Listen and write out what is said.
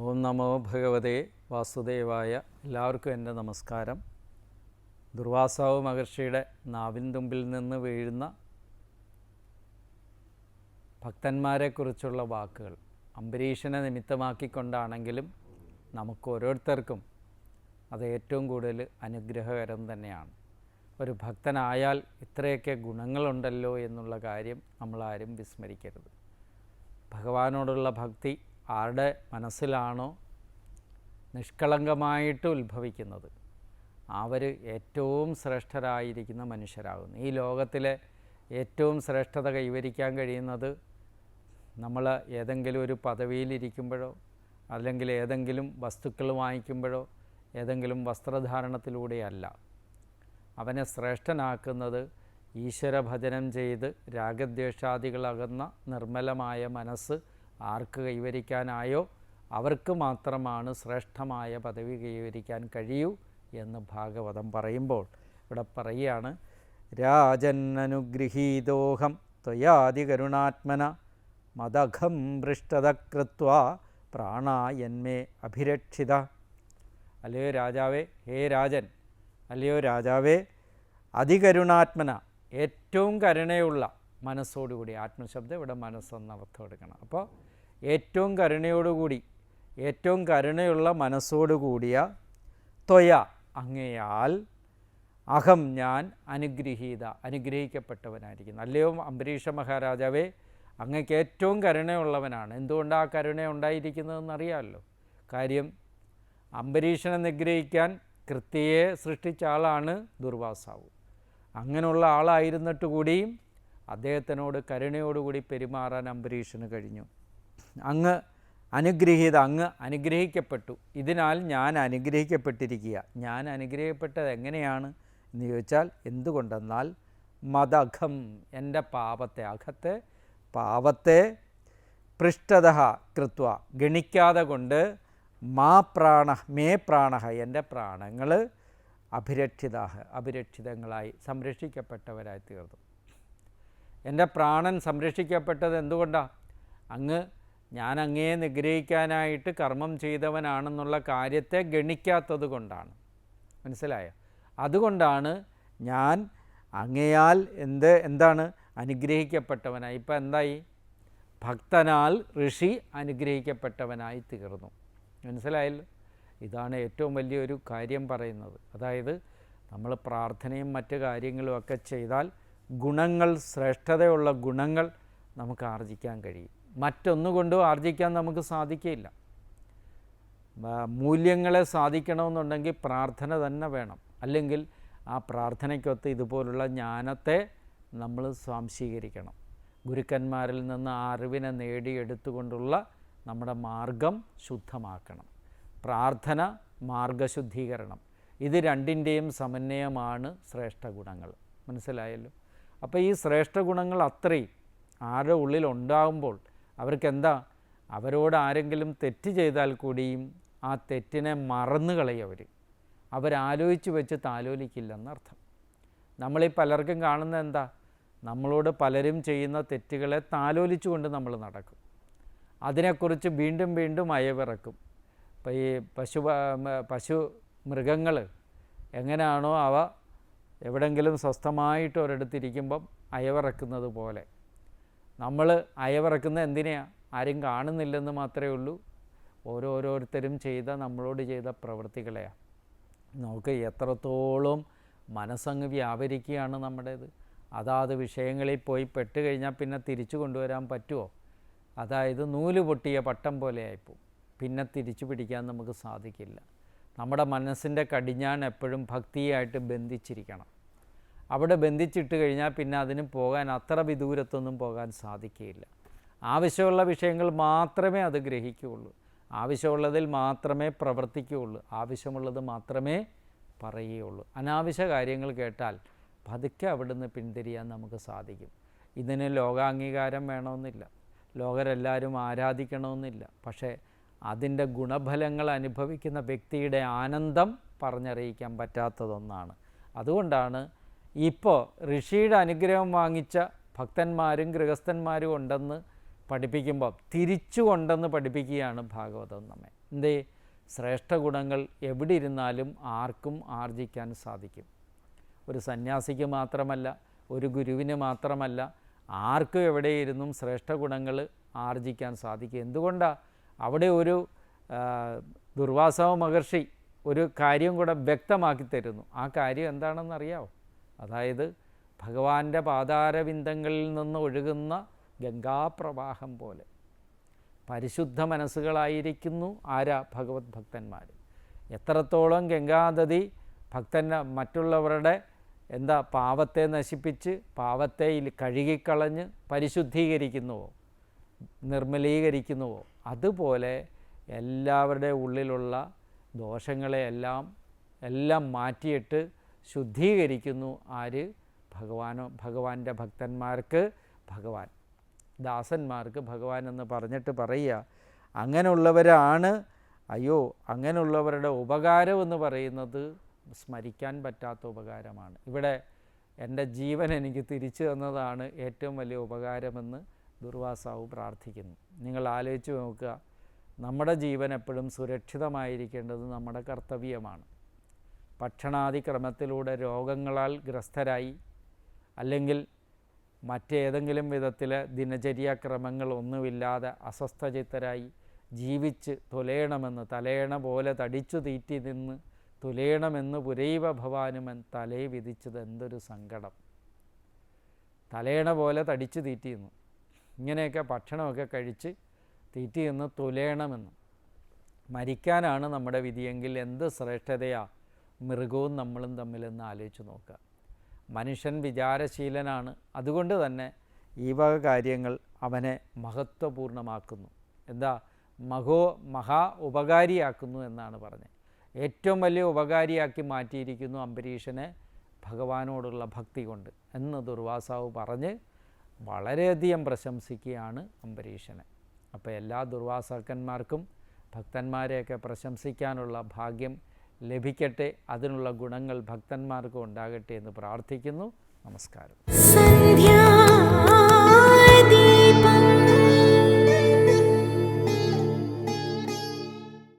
ഓം നമോ ഭഗവതേ വാസുദേവായ എല്ലാവർക്കും എന്റെ നമസ്കാരം. ദുർവാസാവ് മഹർഷിയുടെ നാവിൻ തുമ്പിൽ നിന്ന് വീഴുന്ന ഭക്തന്മാരെക്കുറിച്ചുള്ള വാക്കുകൾ അംബരീഷനെ നിമിത്തമാക്കിക്കൊണ്ടാണെങ്കിലും നമുക്ക് ഓരോരുത്തർക്കും അത് ഏറ്റവും കൂടുതൽ അനുഗ്രഹകരം തന്നെയാണ്. ഒരു ഭക്തനായാൽ ഇത്രയൊക്കെ ഗുണങ്ങളുണ്ടല്ലോ എന്നുള്ള കാര്യം നമ്മളാരും വിസ്മരിക്കരുത്. ഭഗവാനോടുള്ള ഭക്തി ആരുടെ മനസ്സിലാണോ നിഷ്കളങ്കമായിട്ട് ഉത്ഭവിക്കുന്നത്? അവർ ഏറ്റവും ശ്രേഷ്ഠരായിരിക്കുന്ന മനുഷ്യരാകുന്നു. ഈ ലോകത്തിലെ ഏറ്റവും ശ്രേഷ്ഠത കൈവരിക്കാൻ കഴിയുന്നത് നമ്മൾ ഏതെങ്കിലും ഒരു പദവിയിലിരിക്കുമ്പോഴോ അല്ലെങ്കിൽ ഏതെങ്കിലും വസ്തുക്കൾ വാങ്ങിക്കുമ്പോഴോ ഏതെങ്കിലും വസ്ത്രധാരണത്തിലൂടെയല്ല. അവനെ ശ്രേഷ്ഠനാക്കുന്നത് ഈശ്വരഭജനം ചെയ്ത് രാഗദ്വേഷാദികളകന്ന നിർമ്മലമായ മനസ്സ് ആർക്ക് കൈവരിക്കാനായോ അവർക്ക് മാത്രമാണ് ശ്രേഷ്ഠമായ പദവി കൈവരിക്കാൻ കഴിയൂ എന്ന് ഭാഗവതം പറയുമ്പോൾ ഇവിടെ പറയുകയാണ് രാജന്നനുഗൃഹീതോഹം ത്വയാതികരുണാത്മന മദഘം പൃഷ്ടത കൃത്വ പ്രാണായന്മേ അഭിരക്ഷിത. അല്ലയോ രാജാവേ ഹേ രാജൻ അല്ലയോ രാജാവേ അതികരുണാത്മന ഏറ്റവും കരുണയുള്ള മനസ്സോടുകൂടി ആത്മശബ്ദം ഇവിടെ മനസ്സെന്ന് അർത്ഥം എടുക്കണം. അപ്പോൾ ഏറ്റവും കരുണയോടുകൂടി ഏറ്റവും കരുണയുള്ള മനസ്സോടുകൂടിയ ത്വയ അങ്ങയാൽ അഹം ഞാൻ അനുഗ്രഹീത അനുഗ്രഹിക്കപ്പെട്ടവനായിരിക്കുന്നു. അല്ലയോ അംബരീഷ മഹാരാജാവേ അങ്ങക്ക് ഏറ്റവും കരുണയുള്ളവനാണ്. എന്തുകൊണ്ട് ആ കരുണ ഉണ്ടായിരിക്കുന്നതെന്ന് അറിയാമല്ലോ കാര്യം അംബരീഷനെ നിഗ്രഹിക്കാൻ കൃത്യയെ സൃഷ്ടിച്ച ആളാണ് ദുർവാസാവ്. അങ്ങനെയുള്ള ആളായിരുന്നിട്ട് കൂടിയും അദ്ദേഹത്തിനോട് കരുണയോടുകൂടി പെരുമാറാൻ അംബരീഷന് കഴിഞ്ഞു. അങ്ങ് അനുഗ്രഹീത അങ്ങ് അനുഗ്രഹിക്കപ്പെട്ടു. ഇതിനാൽ ഞാൻ അനുഗ്രഹിക്കപ്പെട്ടിരിക്കുക. ഞാൻ അനുഗ്രഹിക്കപ്പെട്ടത് എങ്ങനെയാണ് എന്ന് ചോദിച്ചാൽ എന്തുകൊണ്ടെന്നാൽ മതഘം എന്റെ പാപത്തെ അഘത്തെ പാപത്തെ പൃഷ്ടത കൃത്വ ഗണിക്കാതെ കൊണ്ട് മാ പ്രാണ മേ പ്രാണ എന്റെ പ്രാണങ്ങൾ അഭിരക്ഷിത അഭിരക്ഷിതങ്ങളായി സംരക്ഷിക്കപ്പെട്ടവരായി തീർന്നു. എന്റെ പ്രാണൻ സംരക്ഷിക്കപ്പെട്ടത് എന്തുകൊണ്ടാണ് അങ്ങ് ഞാൻ അങ്ങേ നിഗ്രഹിക്കാനായിട്ട് കർമ്മം ചെയ്തവനാണെന്നുള്ള കാര്യത്തെ ഗണിക്കാത്തത് കൊണ്ടാണ്. മനസ്സിലായോ? അതുകൊണ്ടാണ് ഞാൻ അങ്ങയാൽ എന്ത് എന്താണ് അനുഗ്രഹിക്കപ്പെട്ടവനായി. ഇപ്പം എന്തായി? ഭക്തനാൽ ഋഷി അനുഗ്രഹിക്കപ്പെട്ടവനായി തീർന്നു. മനസ്സിലായല്ലോ? ഇതാണ് ഏറ്റവും വലിയൊരു കാര്യം പറയുന്നത്. അതായത് നമ്മൾ പ്രാർത്ഥനയും മറ്റ് കാര്യങ്ങളും ഒക്കെ ചെയ്താൽ ഗുണങ്ങൾ ശ്രേഷ്ഠതയുള്ള ഗുണങ്ങൾ നമുക്ക് ആർജിക്കാൻ കഴിയും. മറ്റൊന്നുകൊണ്ടും ആർജിക്കാൻ നമുക്ക് സാധിക്കില്ല മൂല്യങ്ങളെ സാധിക്കണമെന്നുണ്ടെങ്കിൽ പ്രാർത്ഥന തന്നെ വേണം. അല്ലെങ്കിൽ ആ പ്രാർത്ഥനയ്ക്കൊത്ത് ഇതുപോലുള്ള ജ്ഞാനത്തെ നമ്മൾ സ്വാംശീകരിക്കണം. ഗുരുക്കന്മാരിൽ നിന്ന് ആ അറിവിനെ നേടിയെടുത്തുകൊണ്ടുള്ള നമ്മുടെ മാർഗം ശുദ്ധമാക്കണം. പ്രാർത്ഥന മാർഗശുദ്ധീകരണം. ഇത് രണ്ടിന്റെയും സമന്വയമാണ് ശ്രേഷ്ഠ ഗുണങ്ങൾ. മനസ്സിലായല്ലോ? അപ്പോൾ ഈ ശ്രേഷ്ഠ ഗുണങ്ങൾ അത്രയും ആരുടെ ഉള്ളിൽ ഉണ്ടാകുമ്പോൾ അവർക്കെന്താ? അവരോട് ആരെങ്കിലും തെറ്റ് ചെയ്താൽ കൂടിയും ആ തെറ്റിനെ മറന്നു കളയവർ അവരാലോചിച്ച് വെച്ച് താലോലിക്കില്ലെന്നർത്ഥം. നമ്മളീ പലർക്കും കാണുന്ന എന്താ? നമ്മളോട് പലരും ചെയ്യുന്ന തെറ്റുകളെ താലോലിച്ചുകൊണ്ട് നമ്മൾ നടക്കും. അതിനെക്കുറിച്ച് വീണ്ടും വീണ്ടും അയവിറക്കും. ഇപ്പോൾ ഈ പശു പശു മൃഗങ്ങൾ എങ്ങനെയാണോ അവ എവിടെങ്കിലും സ്വസ്ഥമായിട്ട് ഒരിടത്തിരിക്കുമ്പം അയവിറക്കുന്നത് പോലെ. നമ്മൾ അയവിറക്കുന്ന എന്തിനെയാണ് ആരും കാണുന്നില്ലെന്ന് മാത്രമേ ഉള്ളൂ. ഓരോരോരുത്തരും ചെയ്ത നമ്മളോട് ചെയ്ത പ്രവൃത്തികളെയാണ് നമുക്ക് എത്രത്തോളം മനസ്സങ്ങ് വ്യാപരിക്കുകയാണ് നമ്മുടേത്. അതാത് വിഷയങ്ങളിൽ പോയി പെട്ട് കഴിഞ്ഞാൽ പിന്നെ തിരിച്ചു കൊണ്ടുവരാൻ പറ്റുമോ അതായത് നൂൽ പൊട്ടിയ പട്ടം പോലെ ആയിപ്പോവും. പിന്നെ തിരിച്ചു പിടിക്കാൻ നമുക്ക് സാധിക്കില്ല. നമ്മുടെ മനസ്സിന്റെ കടിഞ്ഞാൻ എപ്പോഴും ഭക്തിയായിട്ട് ബന്ധിച്ചിരിക്കണം. അവിടെ ബന്ധിച്ചിട്ട് കഴിഞ്ഞാൽ പിന്നെ അതിന് പോകാൻ അത്ര വിദൂരത്തൊന്നും പോകാൻ സാധിക്കുകയില്ല. ആവശ്യമുള്ള വിഷയങ്ങൾ മാത്രമേ അത് ഗ്രഹിക്കുകയുള്ളൂ. ആവശ്യമുള്ളതിൽ മാത്രമേ പ്രവർത്തിക്കുകയുള്ളൂ. ആവശ്യമുള്ളത് മാത്രമേ പറയുകയുള്ളൂ. അനാവശ്യ കാര്യങ്ങൾ കേട്ടാൽ പതുക്കെ അവിടുന്ന് പിന്തിരിയാൻ നമുക്ക് സാധിക്കും. ഇതിന് ലോകാംഗീകാരം വേണമെന്നില്ല. ലോകരെല്ലാവരും ആരാധിക്കണമെന്നില്ല. പക്ഷേ അതിന്റെ ഗുണഫലങ്ങൾ അനുഭവിക്കുന്ന വ്യക്തിയുടെ ആനന്ദം പറഞ്ഞറിയിക്കാൻ പറ്റാത്തതൊന്നാണ്. അതുകൊണ്ടാണ് ഇപ്പോൾ ഋഷിയുടെ അനുഗ്രഹം വാങ്ങിച്ച ഭക്തന്മാരും ഗൃഹസ്ഥന്മാരും ഉണ്ടെന്ന് പഠിപ്പിക്കുമ്പോൾ തിരിച്ചു കൊണ്ടെന്ന് പഠിപ്പിക്കുകയാണ് ഭാഗവതം നമ്മെ. എന്തേ? ശ്രേഷ്ഠ ഗുണങ്ങൾ എവിടെ ഇരുന്നാലും ആർക്കും ആർജിക്കാൻ സാധിക്കും. ഒരു സന്യാസിക്ക് മാത്രമല്ല ഒരു ഗുരുവിന് മാത്രമല്ല ആർക്കും എവിടെ ഇരുന്നും ശ്രേഷ്ഠ ഗുണങ്ങൾ ആർജിക്കാൻ സാധിക്കും. എന്തുകൊണ്ടാണ് അവിടെ ഒരു ദുർവാസവ മഹർഷി ഒരു കാര്യം കൂടെ വ്യക്തമാക്കി തരുന്നു. ആ കാര്യം എന്താണെന്ന് അറിയാമോ അതായത് ഭഗവാന്റെ പാതാരവിന്ദങ്ങളിൽ നിന്ന് ഒഴുകുന്ന ഗംഗാപ്രവാഹം പോലെ. പരിശുദ്ധ മനസ്സുകളായിരിക്കുന്നു ആരാ ഭഗവത് ഭക്തന്മാർ എത്രത്തോളം ഗംഗാനദി ഭക്തന് മറ്റുള്ളവരുടെ എന്താ പാവത്തെ നശിപ്പിച്ച് പാവത്തെ കഴുകിക്കളഞ്ഞ് പരിശുദ്ധീകരിക്കുന്നുവോ നിർമ്മലീകരിക്കുന്നുവോ അതുപോലെ എല്ലാവരുടെ ഉള്ളിലുള്ള ദോഷങ്ങളെയെല്ലാം എല്ലാം മാറ്റിയിട്ട് ശുദ്ധീകരിക്കുന്നു ആര്? ഭഗവാനോ ഭഗവാന്റെ ഭക്തന്മാർക്ക് ഭഗവാൻ. ദാസന്മാർക്ക് ഭഗവാൻ എന്ന് പറഞ്ഞിട്ട് പറയുക. അങ്ങനെയുള്ളവരാണ് അയ്യോ അങ്ങനെയുള്ളവരുടെ ഉപകാരം എന്ന് പറയുന്നത് സ്മരിക്കാൻ പറ്റാത്ത ഉപകാരമാണ്. ഇവിടെ എന്റെ ജീവൻ എനിക്ക് തിരിച്ചു തന്നതാണ് ഏറ്റവും വലിയ ഉപകാരമെന്ന് ദുർവാസാവ് പ്രാർത്ഥിക്കുന്നു. നിങ്ങൾ ആലോചിച്ച് നോക്കുക. നമ്മുടെ ജീവൻ എപ്പോഴും സുരക്ഷിതമായിരിക്കേണ്ടത് നമ്മുടെ കർത്തവ്യമാണ്. ഭക്ഷണാദി ക്രമത്തിലൂടെ രോഗങ്ങളാൽ ഗ്രസ്തരായി അല്ലെങ്കിൽ മറ്റേതെങ്കിലും വിധത്തിൽ ദിനചര്യാക്രമങ്ങൾ ഒന്നുമില്ലാതെ അസ്വസ്ഥചിത്തരായി ജീവിച്ച് തുലയണമെന്ന് തലയണ പോലെ തടിച്ചു തീറ്റി നിന്ന് തുലയണമെന്ന് പുരൈവ ഭവാനുമൻ തലേ വിധിച്ചത് എന്തൊരു സങ്കടം. തലയണ പോലെ തടിച്ചു തീറ്റിയുന്നു ഇങ്ങനെയൊക്കെ ഭക്ഷണമൊക്കെ കഴിച്ച് തീറ്റി നിന്ന് തുലയണമെന്ന്. മരിക്കാനാണ് നമ്മുടെ വിധിയെങ്കിൽ എന്ത് ശ്രേഷ്ഠതയാ? മൃഗവും നമ്മളും തമ്മിലെന്ന് ആലോചിച്ച് നോക്കുക. മനുഷ്യൻ വിചാരശീലനാണ്. അതുകൊണ്ട് തന്നെ ഈ വക കാര്യങ്ങൾ അവനെ മഹത്വപൂർണമാക്കുന്നു എന്താ? മഹോ മഹാ ഉപകാരിയാക്കുന്നു എന്നാണ് പറഞ്ഞത്. ഏറ്റവും വലിയ ഉപകാരിയാക്കി മാറ്റിയിരിക്കുന്നു അംബരീഷനെ ഭഗവാനോടുള്ള ഭക്തി കൊണ്ട് എന്ന് ദുർവാസാവ് പറഞ്ഞ് വളരെയധികം പ്രശംസിക്കുകയാണ് അംബരീഷനെ. അപ്പോൾ എല്ലാ ദുർവാസാക്കന്മാർക്കും ഭക്തന്മാരെയൊക്കെ പ്രശംസിക്കാനുള്ള ഭാഗ്യം ലഭിക്കട്ടെ. അതിനുള്ള ഗുണങ്ങൾ ഭക്തന്മാർക്കും ഉണ്ടാകട്ടെ എന്ന് പ്രാർത്ഥിക്കുന്നു. നമസ്കാരം.